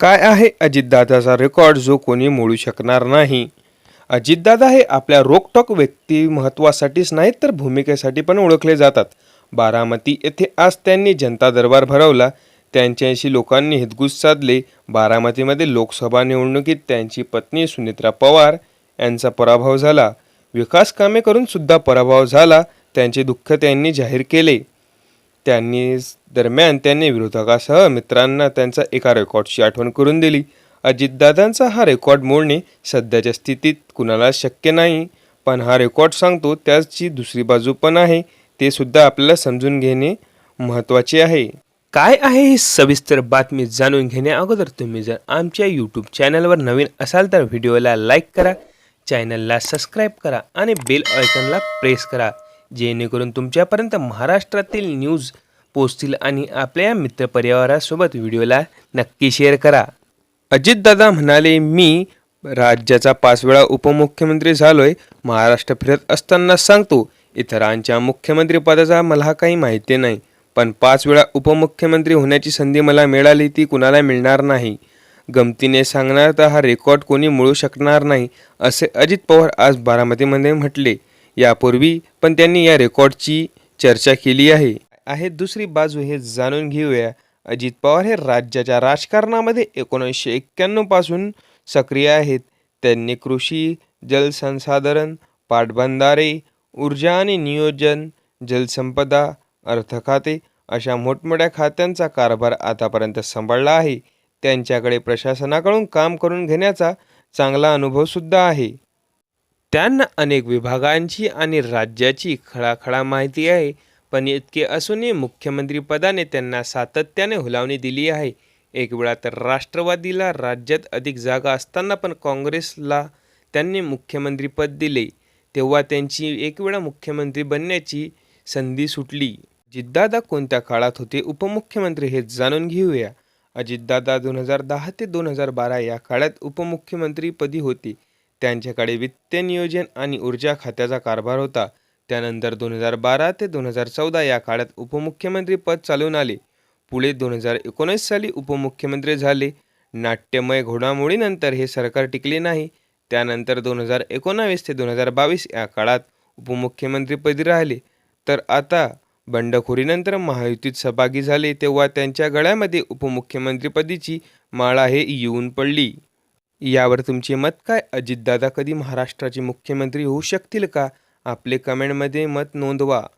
काय आहे अजितदादाचा रेकॉर्ड जो कोणी मोडू शकणार नाही? अजितदादा हे आपल्या रोकटोक व्यक्तिमत्वासाठीच नाहीत तर भूमिकेसाठी पण ओळखले जातात. बारामती येथे आज त्यांनी जनता दरबार भरवला. त्यांच्याशी लोकांनी हितगुज साधले. बारामतीमध्ये लोकसभा निवडणुकीत त्यांची पत्नी सुनित्रा पवार यांचा पराभव झाला. विकास कामे करून सुद्धा पराभव झाला. त्यांचे दुःख त्यांनी जाहीर केले. त्यांनी दरम्यान त्यांनी विरोधकासह मित्रांना त्यांचा एका रेकॉर्डची आठवण करून दिली. अजितदादांचा हा रेकॉर्ड मोडणे सध्याच्या स्थितीत कुणाला शक्य नाही. पण हा रेकॉर्ड सांगतो त्याची दुसरी बाजू पण आहे. ते सुद्धा आपल्याला समजून घेणे महत्त्वाचे आहे. काय आहे ही सविस्तर बातमी जाणून घेण्या अगोदर तुम्ही जर आमच्या यूट्यूब चॅनलवर नवीन असाल तर व्हिडिओला लाईक करा चॅनलला सबस्क्राईब करा आणि बेल आयकॉनला प्रेस करा. जेणेकरून तुमच्यापर्यंत महाराष्ट्रातील न्यूज पोचतील आणि आपल्या मित्रपरिवारासोबत व्हिडिओला नक्की शेअर करा. अजितदादा म्हणाले मी राज्याचा पाच वेळा उपमुख्यमंत्री झालोय. महाराष्ट्र फिरत असताना सांगतो इतरांच्या मुख्यमंत्रीपदाचा मला काही माहिती नाही पण पाच वेळा उपमुख्यमंत्री होण्याची संधी मला मिळाली ती कुणाला मिळणार नाही. गमतीने सांगणार तर हा रेकॉर्ड कोणी मिळू शकणार नाही असे अजित पवार आज बारामतीमध्ये म्हटले. यापूर्वी पण त्यांनी या रेकॉर्डची चर्चा केली आहे. आहे दुसरी बाजू हे जाणून घेऊया. अजित पवार हे राज्याच्या राजकारणामध्ये एकोणीसशे एक्क्याण्णवपासून सक्रिय आहेत. त्यांनी कृषी जलसंसाधन पाटबंधारे ऊर्जा आणि नियोजन जलसंपदा अर्थखाते अशा मोठमोठ्या खात्यांचा कारभार आतापर्यंत सांभाळला आहे. त्यांच्याकडे प्रशासनाकडून काम करून घेण्याचा चांगला अनुभवसुद्धा आहे. त्यांना अनेक विभागांची आणि राज्याची खळाखळा माहिती आहे. पण इतके असूनही मुख्यमंत्रीपदाने त्यांना सातत्याने हुलावणी दिली आहे. एक वेळा तर राष्ट्रवादीला राज्यात अधिक जागा असताना पण काँग्रेसला त्यांनी मुख्यमंत्रीपद दिले. तेव्हा त्यांची एक वेळा मुख्यमंत्री बनण्याची संधी सुटली. अजितदादा कोणत्या काळात होते उपमुख्यमंत्री हे जाणून घेऊया. अजितदादा दोन हजार दहा ते दोन हजार बारा या काळात उपमुख्यमंत्रीपदी होते. त्यांच्याकडे वित्त नियोजन आणि ऊर्जा खात्याचा कारभार होता. त्यानंतर दोन हजार बारा ते दोन हजार चौदा या काळात उपमुख्यमंत्री पद चालून आले. पुढे दोन हजार एकोणीस साली उपमुख्यमंत्री झाले. नाट्यमय घोडामोडीनंतर हे सरकार टिकले नाही. त्यानंतर दोन हजार एकोणावीस ते दोन हजार बावीस या काळात उपमुख्यमंत्रीपदी राहिले. तर आता बंडखोरीनंतर महायुतीत सहभागी झाले तेव्हा त्यांच्या गळ्यामध्ये उपमुख्यमंत्रीपदीची माळा हे येऊन पडली. यावर तुमचे मत काय? अजितदादा कधी महाराष्ट्राचे मुख्यमंत्री होऊ शकतील का? आपले कमेंटमध्ये मत नोंदवा.